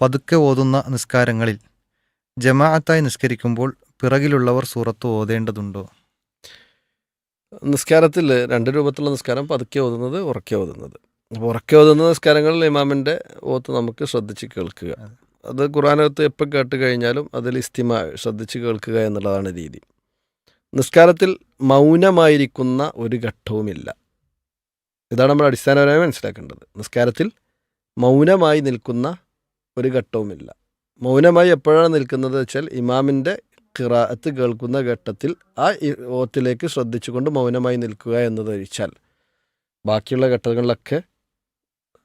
പതുക്കെ ഓതുന്ന നിസ്കാരങ്ങളിൽ ജമാഅത്തായി നിസ്കരിക്കുമ്പോൾ പിറകിലുള്ളവർ സൂറത്ത് ഓതേണ്ടതുണ്ടോ? നിസ്കാരത്തിൽ രണ്ട് രൂപത്തിലുള്ള നിസ്കാരം പതുക്കെ ഓതുന്നത് ഉറക്കെ ഓതുന്നത്. അപ്പോൾ ഉറക്കെ ഓതുന്ന നിസ്കാരങ്ങളിൽ ഇമാമിന്റെ ഓത്ത് നമുക്ക് ശ്രദ്ധിച്ച് കേൾക്കുക. അത്. ഖുറാനകത്ത് എപ്പോൾ കേട്ട് കഴിഞ്ഞാലും അതിൽ ഇസ്തിമ ശ്രദ്ധിച്ച് കേൾക്കുക എന്നുള്ളതാണ് രീതി. നിസ്കാരത്തിൽ മൗനമായിരിക്കുന്ന ഒരു ഘട്ടവുമില്ല. ഇതാണ് നമ്മൾ അടിസ്ഥാനപരമായി മനസ്സിലാക്കേണ്ടത്. നിസ്കാരത്തിൽ മൗനമായി നിൽക്കുന്ന ഒരു ഘട്ടവുമില്ല. മൗനമായി എപ്പോഴാണ് നിൽക്കുന്നത് വെച്ചാൽ ഇമാമിന്റെ ഖിറാഅത്ത് കേൾക്കുന്ന ഘട്ടത്തിൽ ആ ഓത്തിലേക്ക് ശ്രദ്ധിച്ചുകൊണ്ട് മൗനമായി നിൽക്കുക എന്നത് ഒഴിച്ചാൽ ബാക്കിയുള്ള ഘട്ടങ്ങളിലൊക്കെ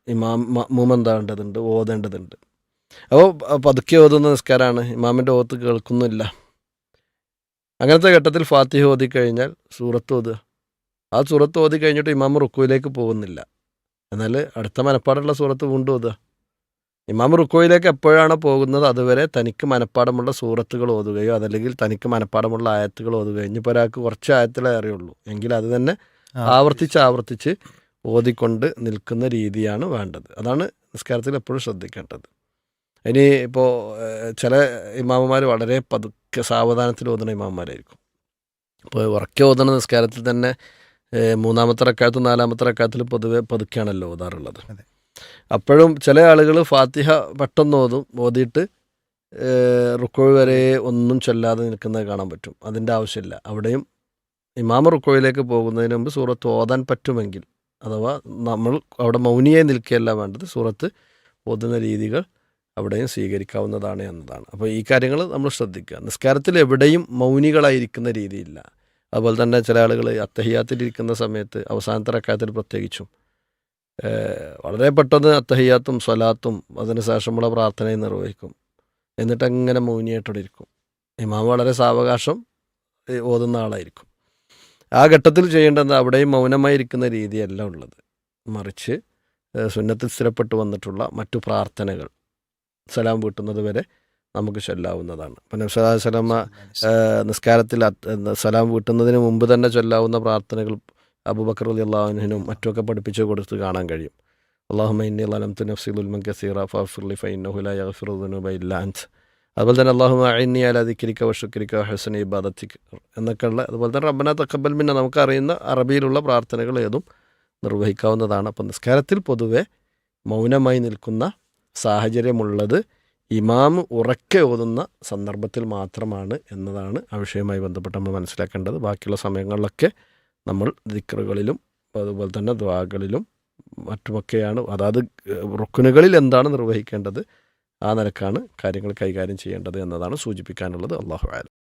ഇമാം മൂമെന്താണ്ടതുണ്ട് ഓതേണ്ടതുണ്ട്. അപ്പോൾ പതുക്കെ ഓതുന്ന നിസ്കാരമാണ് ഇമാമിന്റെ ഓത്ത് കേൾക്കുന്നില്ല. അങ്ങനത്തെ ഘട്ടത്തിൽ ഫാത്തിഹ ഓതി കഴിഞ്ഞാൽ സൂറത്ത് ഓതുക. ആ സൂറത്ത് ഓതി കഴിഞ്ഞിട്ട് ഇമാം റുക്കുവിലേക്ക് പോകുന്നില്ല. എന്നാൽ അടുത്ത മനപ്പാടുള്ള സൂറത്ത് വീണ്ടും ഓതുക. ഇമാം റുക്കോയിലേക്ക് എപ്പോഴാണ് പോകുന്നത് അതുവരെ തനിക്ക് മനപ്പാടമുള്ള സൂറത്തുകൾ ഓതുകയോ അതല്ലെങ്കിൽ തനിക്ക് മനപ്പാടമുള്ള ആയത്തുകൾ ഓതുകയോ. ഇനിയിപ്പോൾ ഒരാൾക്ക് കുറച്ച് ആയത്തിലേ അറിയുള്ളൂ. എങ്കിൽ അത് തന്നെ ആവർത്തിച്ച്. ആവർത്തിച്ച് ഓതിക്കൊണ്ട് നിൽക്കുന്ന രീതിയാണ് വേണ്ടത്. അതാണ് നിസ്കാരത്തിൽ എപ്പോഴും ശ്രദ്ധിക്കേണ്ടത്. ഇനി ഇപ്പോൾ ചില ഇമാമന്മാർ വളരെ പതുക്കെ സാവധാനത്തിൽ ഓതുന്ന ഇമാമന്മാരായിരിക്കും ഇപ്പോൾ ഉറക്കെ ഓതുന്ന നിസ്കാരത്തിൽ തന്നെ മൂന്നാമത്തെ റക്കാലത്തും നാലാമത്തെ റക്കാലത്തിലും പൊതുവെ പതുക്കെയാണല്ലോ ഓതാറുള്ളത്. അതെ. അപ്പോഴും ചില ആളുകൾ ഫാത്തിഹ പെട്ടെന്ന് ഓതും ഓതിയിട്ട് റുക്കോഴ് വരെ ഒന്നും ചൊല്ലാതെ നിൽക്കുന്നത് കാണാൻ പറ്റും. അതിന്റെ ആവശ്യമില്ല. അവിടെയും ഇമാമ റുക്കോയിലേക്ക് പോകുന്നതിന് മുമ്പ് സൂറത്ത് ഓതാൻ പറ്റുമെങ്കിൽ അഥവാ നമ്മൾ അവിടെ മൗനിയായി നിൽക്കുകയല്ല വേണ്ടത് സൂറത്ത് ഓതുന്ന രീതികൾ അവിടെയും സ്വീകരിക്കാവുന്നതാണ് എന്നതാണ്. അപ്പോൾ ഈ കാര്യങ്ങൾ നമ്മൾ ശ്രദ്ധിക്കുക. നിസ്കാരത്തിൽ എവിടെയും മൗനികളായിരിക്കുന്ന രീതിയില്ല. അതുപോലെ തന്നെ ചില ആളുകൾ അത്തഹിയാത്തിലിരിക്കുന്ന സമയത്ത് അവസാനത്തെ റക്കാത്തിൽ പ്രത്യേകിച്ചും വളരെ പെട്ടെന്ന് അത്തഹയ്യാത്തും സ്വലാത്തും അതിന് ശേഷമുള്ള പ്രാർത്ഥനയും നിർവഹിക്കും. എന്നിട്ട് അങ്ങനെ മൗനിയായിട്ടവിടെ ഇരിക്കും ഇമാം വളരെ സാവകാശം ഓതുന്ന ആളായിരിക്കും. ആ ഘട്ടത്തിൽ ചെയ്യേണ്ടത് അവിടെയും മൗനമായി ഇരിക്കുന്ന രീതിയല്ല ഉള്ളത്. മറിച്ച് സുന്നത്തിൽ സ്ഥിരപ്പെട്ടു വന്നിട്ടുള്ള മറ്റു പ്രാർത്ഥനകൾ. സലാം വീട്ടുന്നത് വരെ നമുക്ക് ചൊല്ലാവുന്നതാണ്. അപ്പം നബ്സലാമ നിസ്കാരത്തിൽ സലാം വീട്ടുന്നതിന് മുമ്പ് തന്നെ ചൊല്ലാവുന്ന പ്രാർത്ഥനകൾ അബൂബക്കർ അലി അള്ളാഹുനും മറ്റുമൊക്കെ പഠിപ്പിച്ചു കൊടുത്ത് കാണാൻ കഴിയും. അള്ളാഹുമ ഇന്നി ലംതു നഫ്സി ഉൽമൻ കസീറ ഫിർലി ഫൈനഹുല യഗ്ഫിറുദുനുബ ഇല്ലാ അൻത്. അതുപോലെ തന്നെ അള്ളാഹു ഇന്നി അല ദിക്രിക വഷുക്രിക ഹസൻ ഇബാദത്തിക് എന്നൊക്കെയുള്ള അതുപോലെ തന്നെ റബ്ബന തക്കബൽ മിന്ന നമുക്കറിയുന്ന അറബിയിലുള്ള പ്രാർത്ഥനകൾ ഏതും നിർവഹിക്കാവുന്നതാണ്. അപ്പം നിസ്കാരത്തിൽ പൊതുവെ മൗനമായി നിൽക്കുന്ന സാഹചര്യമുള്ളത് ഇമാം ഉറക്കെ ഓതുന്ന സന്ദർഭത്തിൽ മാത്രമാണ് എന്നതാണ് ആ വിഷയവുമായി ബന്ധപ്പെട്ട് നമ്മൾ മനസ്സിലാക്കേണ്ടത്. ബാക്കിയുള്ള സമയങ്ങളിലൊക്കെ നമ്മൾ ദിക്റുകളിലും അതുപോലെ തന്നെ ദ്വാകളിലും മറ്റുമൊക്കെയാണ് അതായത് റുക്കുനുകളിൽ എന്താണ് നിർവഹിക്കേണ്ടത് ആ നിലക്കാണ് കാര്യങ്ങൾ കൈകാര്യം ചെയ്യേണ്ടത് എന്നതാണ് സൂചിപ്പിക്കാനുള്ളത്. അള്ളാഹു ആലം